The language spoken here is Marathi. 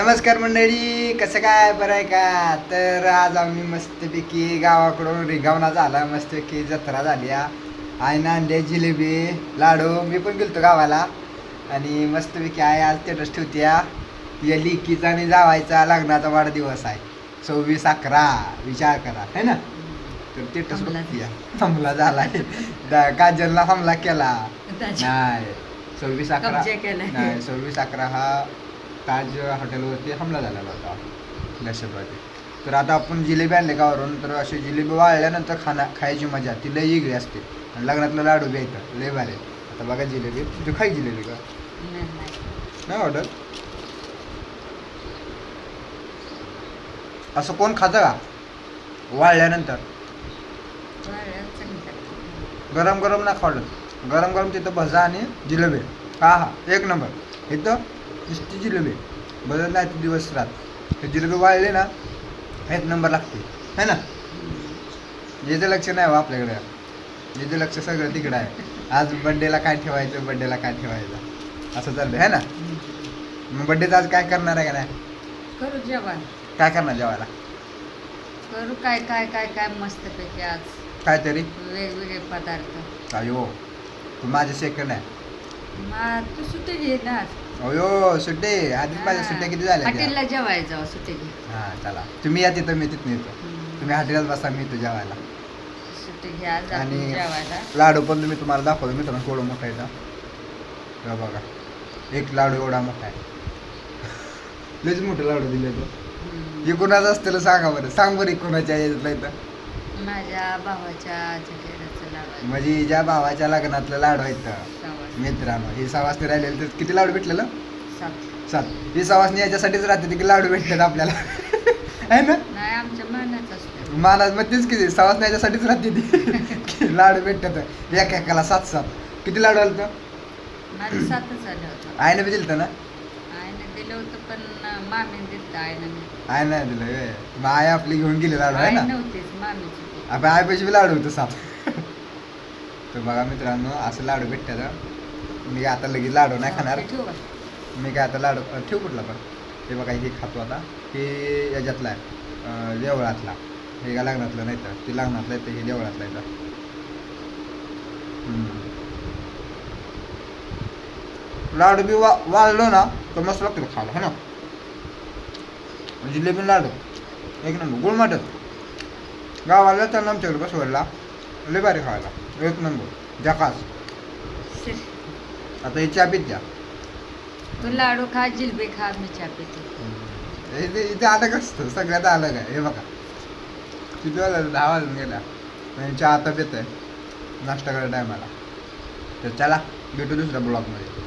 नमस्कार मंडळी कसं काय? बरं आहे का? तर आज आम्ही मस्तपैकी गावाकडून रिगावना झाला मस्तपैकी जत्रा झाली हा. आईनं आणले जिलेबी लाडू मी पण गेलतो गावाला. आणि मस्तपैकी आई आज स्टेटस ठेवत्या तिच्या लिकीचा आणि जावायचा लग्नाचा वाढदिवस आहे. सव्वीस अकरा विचार करा है ना? तर स्टेटस हमला बघतीया हमला झालाय दा- काजलला हमला केला. नाही सव्वीस अकरा. नाही सव्वीस अकरा हा ताज हॉटेलवरती हमला झालेला होता दहशतवादी. तर आता आपण जिलेबी आणले गावावरून तर अशी जिलेबी वाळल्यानंतर खाना खायची मजा ती लई वेगळी असते. आणि लग्नातलं लाडू बी येतं लय भारी. आता बघा जिलेबी. तू खाई जिलेबी का? नाही ऑर्डर असं कोण खातं का? वाळल्यानंतर. गरम गरम ना खावलं गरम गरम तिथं भजा आणि जिलेबी. हा हा. एक नंबर. इथं नुसती जिलेबी. बदल नाही ते दिवस रात. हे जिलेबी वाळले ना एक नंबर लागते. है ना? जिथे लक्ष नाही हो आपल्याकडे. जिथे लक्ष सगळं तिकडं आहे. आज बड्डेला काय ठेवायचं? बड्डेला काय ठेवायचं? असं चाललं आहे ना? मग बड्डेचं आज काय करणार आहे का नाही? करू जेवण. काय करणार जेवायला? करू काय काय काय काय मस्त पैकी आज. काहीतरी. वेगवेगळे पदार्थ. अयो तू माझे सेकंड आहे मग तू सुट्टी घे ना आज. अयो सुट्टे. आधीच माझ्या सुट्ट्या किती झाल्या त्या? हॉटेलला जेवायला जाऊ सुट्टी घे. हा चला. तुम्ही या तिथं मी तिथं येतो. हम्म. तुम्ही हॉटेलात बसा मी इथं जेवायला. सुट्टी आणि जेवायला. लाडू पण तुम्ही तुम्हाला दाखवतो मित्रांनो केवढा मोठा आहे. हे बघा. एक लाडू एवढा मोठा आहे. लयच मोठे लाडू दिले तो. हम्म. हे कोणाचं असतं सांगा बरं. सांग बरं हे कोणाच्या याच्यातलं इथं. माझ्या भावाच्या जटेराचं लावायचं म्हणजे ज्या भावाच्या लग्नातलं लाडू आहेत. मित्रांनो हे सवासनी राहिलेलं तर किती लाडू भेटलेलं? सात. ही सवासनी याच्यासाठीच राहते की लाडू भेटतात आपल्याला. आहे ना? नाही आमच्या मनात असतं. मला मग तेच किती सवासनी याच्यासाठीच राहते ती. लाडू भेटतात. एका एकाला सात सात. किती लाडू आलं तर सातच आले होतं. बी दिलं ना? आईने दिलं होतं पण मामीने दिलं. मग आई आपली घेऊन गेली लाडू आहे ना? नव्हतीच मामीची. आपण बी लाडू होतं सात. तर बघा मित्रांनो असं लाडू भेटतात मी काय आता लगेच लाडू नाही खाणार? मी काय आता लाडू ठेव कुठला पण. हे बघा हे खातो आता. हे याच्यातला आहे देवळातला. हे का लग्नातलं नाही तर ते लग्नातलं आहे ते हे देवळातलं हम्म. लाडू बी वा वाळलो ना तर मस्त लागतो खायला है ना? जिलेबी लाडू. एक नंबर गुळ मटत गावाला तर आमच्याकडे बसवडला लय भारी खायला. एक नंबर जकास. आता हे चहा पीत द्या तू लाडू खा जिलबी खा मी चहा पिते. इथे इथे अलग असतं सगळ्यात अलग आहे हे बघा. किती वाजता दहा वाजून गेला. आणि चहा आता पित आहे नाश्ता करायला टायमाला तर चला भेटू दुसऱ्या ब्लॉगमध्ये